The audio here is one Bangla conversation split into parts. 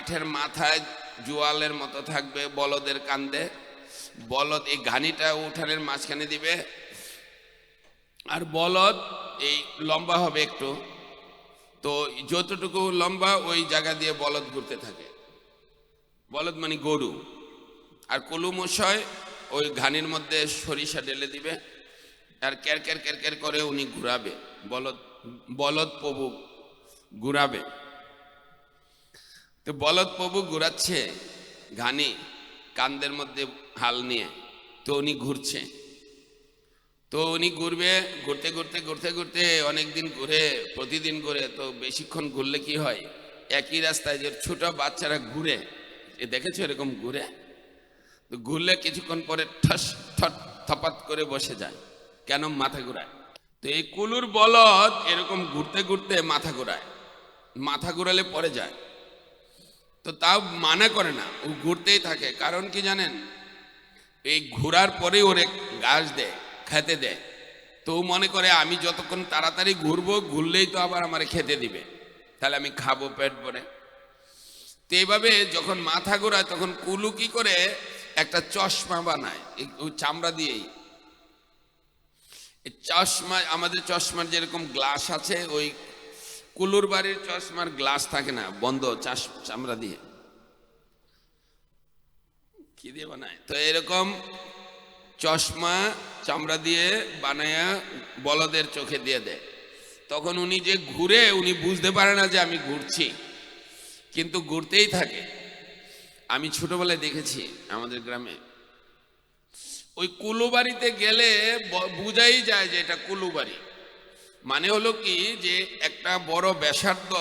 কাঠের মাথায় জোয়ালের মতো থাকবে, বলদের কান্দে। বলদ এই ঘানিটা উঠানের মাঝখানে দিবে। আর বলদ এই লম্বা হবে একটু। তো যতটুকু লম্বা, ওই জায়গা দিয়ে বলদ ঘুরতে থাকে। বলদ মানে গরু। আর কলুমশয় ওই ঘানির মধ্যে সরিষা ঢেলে দিবে। আর ক্যার ক্যার ক্যার ক্যার করে উনি ঘুরাবে। বলদ বলদ প্রভু ঘুরাবে। তো বলদ প্রভু ঘুরাচ্ছে ঘানি কান্দের মধ্যে হাল নিয়ে, তো উনি ঘুরছে। তো উনি ঘুরবে, ঘুরতে ঘুরতে ঘুরতে ঘুরতে অনেক দিন ঘুরে, প্রতিদিন ঘুরে, তো বেশিক্ষণ ঘুরলে কি হয়? একই রাস্তায় যে ছোট বাচ্চারা ঘুরে, এ দেখেছ এরকম ঘুরে? তো ঘুরলে কিছুক্ষণ পরে ঠস ঠট থপাত করে বসে যায়, কেন মাথা ঘুরায়? তো এই কুলুর বলদ এরকম ঘুরতে ঘুরতে মাথা ঘুরায়। মাথা ঘুরালে পরে যায়। তো তাও মানা করে না, ও ঘুরতেই থাকে। কারণ কি জানেন? এই ঘোরার পরেই ওরে গাছ দেয়, খেতে দেয়। তো মনে করে, আমি যতক্ষণ তাড়াতাড়ি ঘুরবো, ঘুরলেই তো আবার আমার খেতে দিবে। তাহলে আমি খাব পেট ভরে। তো এইভাবে যখন মাথা ঘোরায়, তখন কুলু কি করে? একটা চশমা বানায় চামড়া দিয়েই। চশমা, আমাদের চশমার যেরকম গ্লাস আছে, ওই কুলুর বাড়ির চশমার গ্লাস থাকে না, বন্ধ চাষ চামড়া দিয়ে। কি দিয়ে বানায়? তো এরকম চশমা, চামড়া দিয়ে বানায়া বলদের চোখে দিয়ে দেয়। তখন উনি যে ঘুরে, উনি বুঝতে পারে না যে আমি ঘুরছি। কিন্তু ঘুরতেই থাকে। আমি ছোটবেলায় দেখেছি আমাদের গ্রামে। ওই কুলু বাড়িতে গেলে বুঝাই যায় যে এটা কুলু বাড়ি। মানে হলো কি যে একটা বড় ব্যাসার্ধ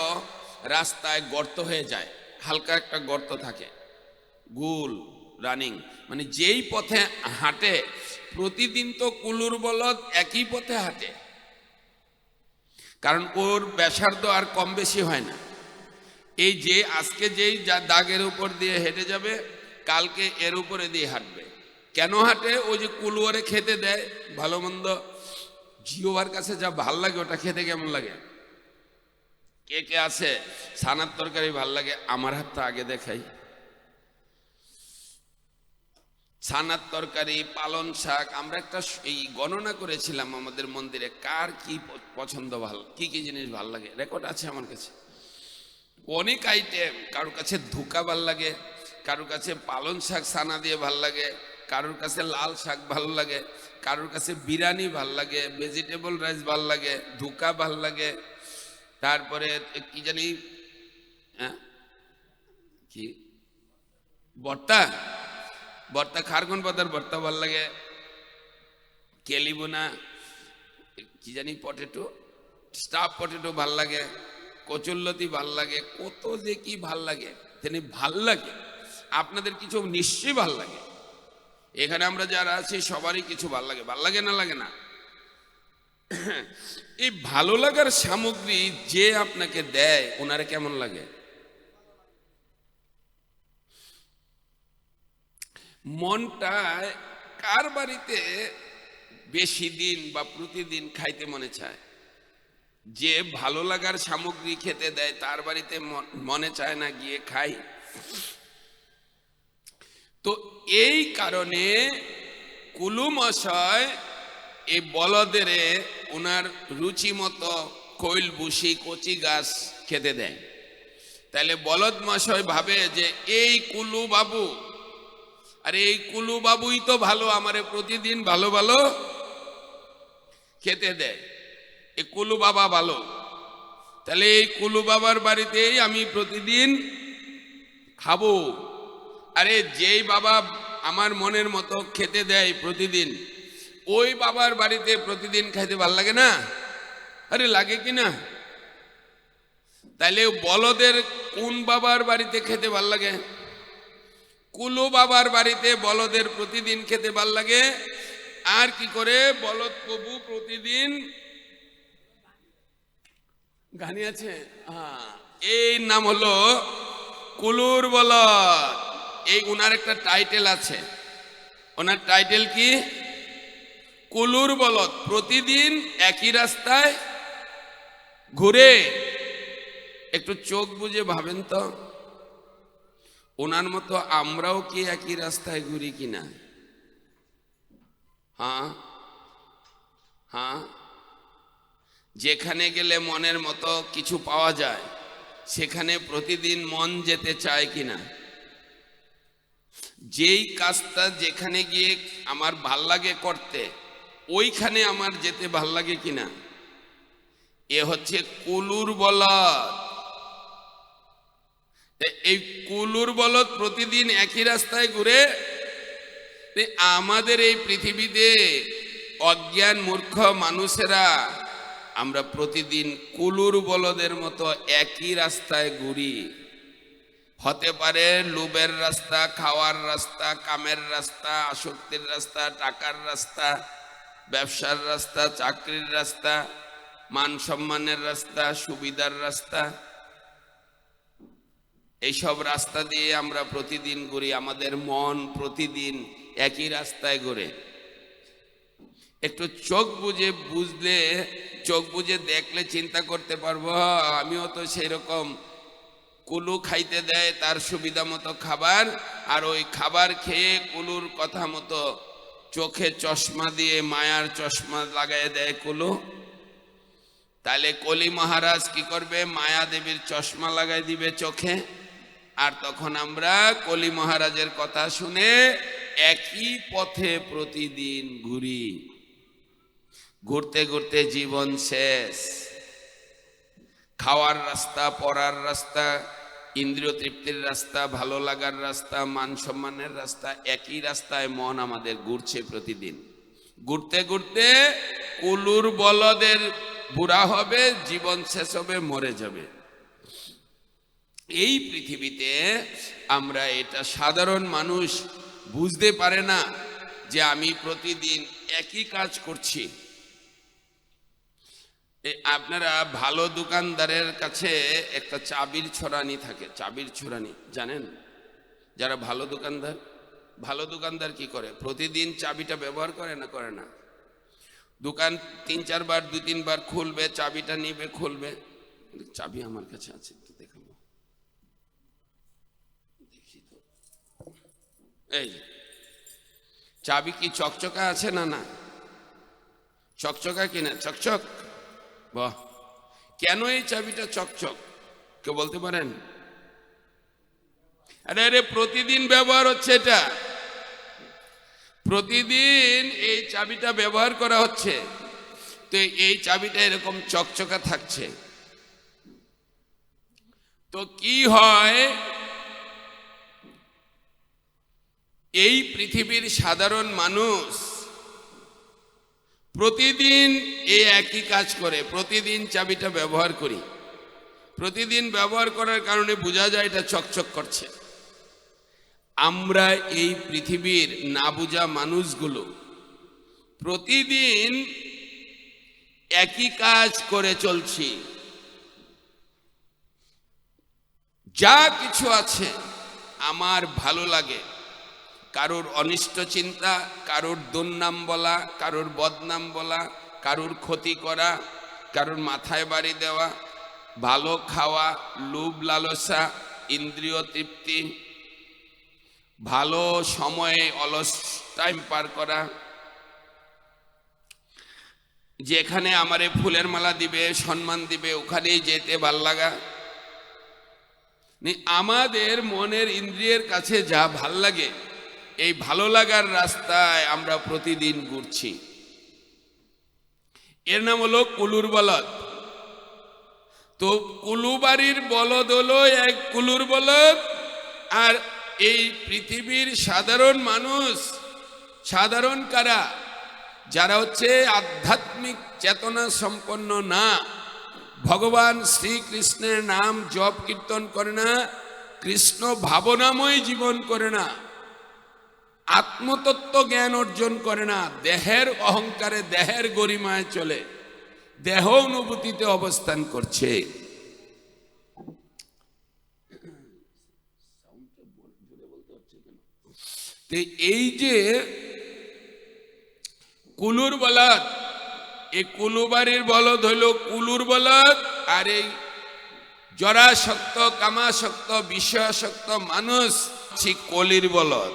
রাস্তায় গর্ত হয়ে যায়, হালকা একটা গর্ত থাকে, গুল, রানিং। মানে যেই পথে হাঁটে, প্রতিদিন তো কুলুর বলদ একই পথে হাঁটে। কারণ ওর ব্যাসার্ধ আর কম বেশি হয় না। এই যে আজকে যেই দাগের উপর দিয়ে হেঁটে যাবে, কালকে এর উপরে দিয়ে হাঁটবে। কেন হাঁটে? ওই যে কুলুয়ারে খেতে দেয়, ভালো মন্দ জিওবার কাছে যা ভালো লাগে, ওটা খেতে কেমন লাগে? কে কে আছে? সানার তরকারি ভালো লাগে? আমার হাতটা আগে দেখাই। ছানার তরকারি পালন শাক, আমরা একটা এই গণনা করেছিলাম আমাদের মন্দিরে, কার কি পছন্দ ভালো, কি কি জিনিস ভালো লাগে? রেকর্ড আছে আমার কাছে। অনেক আইটেম কারোর কাছে ধোকা ভালো লাগে কারোর কাছে পালন শাক সানা দিয়ে ভালো লাগে কারোর কাছে লাল শাক ভালো লাগে, কারোর কাছে বিরিয়ানি ভালো লাগে ভেজিটেবল রাইস ভালো লাগে, ধোকা ভালো লাগে। তারপরে কি জানি হ্যাঁ? কি? বর্তা বর্তা খারগুন পাতার বর্তা ভালো লাগে? কেলিবোনা কি জানি পটেটো স্টাফ পটেটো ভালো লাগে কচুল্লতি ভালো লাগে, কত যে কি ভালো লাগে, তেমনি ভালো লাগে। আপনাদের কিছু নিশ্চয়ই ভালো লাগে। এখানে আমরা যারা আছি, সবারই কিছু ভালো লাগে। ভালো লাগে না লাগে না? এই ভালো লাগার সামগ্রী যে আপনাকে দেয়, ওনারে কেমন লাগে? মনটায় কার বাড়িতে বেশি দিন বা প্রতিদিন খাইতে মনে চায়? যে ভালো লাগার সামগ্রী খেতে দেয়, তার বাড়িতে মন- চায় না, গিয়ে খাই। তো এই কারণে কুলুমশয় এই বলদেরে ওনার রুচি মতো কৈল বুসি কচি গাছ খেতে দেয় তাহলে বলদ মশাই ভাবে যে, এই কুলু বাবু, আরে এই কুলু বাবুই তো ভালো, আমারে প্রতিদিন ভালো ভালো খেতে দেয়। এই কুলু বাবা ভালো। তাহলে এই কুলু বাবার বাড়িতেই আমি প্রতিদিন খাব। আরে যেই বাবা আমার মনের মতো খেতে দেয় প্রতিদিন, ওই বাবার বাড়িতে প্রতিদিন খাইতে ভালো লাগে না? আরে লাগে কি না? তাইলে বলদের কোন বাবার বাড়িতে খেতে ভালো লাগে? কুলু বাবার বাড়িতে বলদের প্রতিদিন খেতে ভালো লাগে? আর কি করে বলদ প্রভু প্রতিদিন? গানি আছে? হ্যাঁ এই নাম হলো কুলুর বলদ। এই উনার একটা টাইটেল আছে। ওনার টাইটেল কি? কুলুর বলদ। প্রতিদিন একই রাস্তায় ঘুরে। একটু চোখ বুঝে ভাবেন তো। ওনার মতো আমরাও কি একই রাস্তায় ঘুরি কিনা হ্যাঁ? হ্যাঁ? যেখানে গেলে মনের মতো কিছু পাওয়া যায়, সেখানে প্রতিদিন মন যেতে চায় কিনা যেই কাজটা যেখানে গিয়ে আমার ভালো লাগে করতে, ওইখানে আমার যেতে ভালো লাগে কিনা? এ হচ্ছে কুলুর বলদ। এই কুলুর বলদ প্রতিদিন একই রাস্তায় ঘুরে আমাদের এই পৃথিবীতে অজ্ঞান মূর্খ মানুষেরা, আমরা প্রতিদিন কুলুর বলদের মতো একই রাস্তায় ঘুরি। হতে পারে লোভের রাস্তা, খাওয়ার রাস্তা, কামের রাস্তা, আসক্তির রাস্তা, টাকার রাস্তা, ব্যবসার রাস্তা, চাকরির রাস্তা, মান সম্মানের রাস্তা, সুবিধার রাস্তা। এইসব রাস্তা দিয়ে আমরা প্রতিদিন ঘুরি, আমাদের মন প্রতিদিন একই রাস্তায় ঘুরে। একটু চোখ বুঝে বুঝলে, চোখ বুঝে দেখলে চিন্তা করতে পারব, আমিও তো সেই রকম কুলু খাইতে দেয়, তার সুবিধা মতো খাবার, আর ওই খাবার খেয়ে কুলুর কথা মতো চোখে চশমা দিয়ে, মায়ার চশমা লাগাই দেয় কুলু। তাহলে কলি মহারাজ কি করবে? মায়া দেবীর চশমা লাগাই দিবে চোখে। আর তখন আমরা কলি মহারাজের কথা শুনে একই পথে প্রতিদিন ঘুরি। ঘুরতে ঘুরতে জীবন শেষ। খাওয়ার রাস্তা, পড়ার রাস্তা ইন্দ্রিয় তৃপ্তির রাস্তা, ভালো লাগার রাস্তা, মান সম্মানের রাস্তা, একই রাস্তায় মন আমাদের ঘুরছে প্রতিদিন। ঘুরতে ঘুরতে কুলুর বলদের বুড়া হবে, জীবন শেষ হবে, মরে যাবে। এই পৃথিবীতে আমরা এটা সাধারণ মানুষ বুঝতে পারে না যে আমি প্রতিদিন একই কাজ করছি। আপনারা ভালো দোকানদারের কাছে একটা চাবির ছড়ানি থাকে, চাবির ছড়ানি, জানেন? যারা ভালো দোকানদার ভালো দোকানদার কি করে? প্রতিদিন চাবিটা ব্যবহার করে না করে না? দোকান তিন, চারবার দু তিনবার খুলবে, চাবিটা নিবে, খুলবে। চাবি আমার কাছে আছে, একটু দেখাবো দেখি তো। এই চাবি কি চকচকা আছে না না? চকচকা কিনা চকচক? বাহ। কেন এই চাবিটা চকচক? কেউ বলতে পারেন? আরে আরে, প্রতিদিন ব্যবহার হচ্ছে এটা। প্রতিদিন এই চাবিটা ব্যবহার করা হচ্ছে। তো এই চাবিটা এরকম চকচকা থাকছে। তো কি হয়? এই পৃথিবীর সাধারণ মানুষ প্রতিদিন এই একই কাজ করে, প্রতিদিন চাবিটা ব্যবহার করি। প্রতিদিন ব্যবহার করার কারণে বোঝা যায় এটা চকচক করছে। আমরা এই পৃথিবীর না বুঝা মানুষগুলো প্রতিদিন একই কাজ করে চলছি। যা কিছু আছে আমার ভালো লাগে। কারোর অনিষ্ট চিন্তা, কারোর দুর্নাম বলা, কারোর বদনাম বলা, কারোর ক্ষতি করা, কারোর মাথায় বাড়ি দেওয়া, ভালো খাওয়া, লোভ লালসা, ইন্দ্রিয় তৃপ্তি, ভালো সময়ে অলস টাইম পার করা। যেখানে আমারে ফুলের মালা দিবে, সম্মান দিবে, ওখানেই যেতে ভালো লাগা। আমাদের মনের ইন্দ্রিয়ের কাছে যা ভালো লাগে এই ভালো লাগার রাস্তায় আমরা প্রতিদিন ঘুরছি। এর নাম হলো কুলুর বলদ। তো কুলুবাড়ির বলদ হলো এক কুলুর বলদ, আর এই পৃথিবীর সাধারণ মানুষ, সাধারণ কারা? যারা হচ্ছে আধ্যাত্মিক চেতনা সম্পন্ন না। ভগবান শ্রীকৃষ্ণের নাম জপ কীর্তন করে না, কৃষ্ণ ভাবনাময় জীবন করে না। আত্মতত্ত্ব জ্ঞান অর্জন করে না, দেহের অহংকারে দেহের গরিমায় চলে, দেহ অনুভূতিতে অবস্থান করছে। এই যে কুলুর বলদ, এই কুলুবাড়ির বলদ হইল কুলুর বলদ, আর এই জরাসক্ত, কামাসক্ত বিষয়াসক্ত মানুষ ছি কলির বলদ।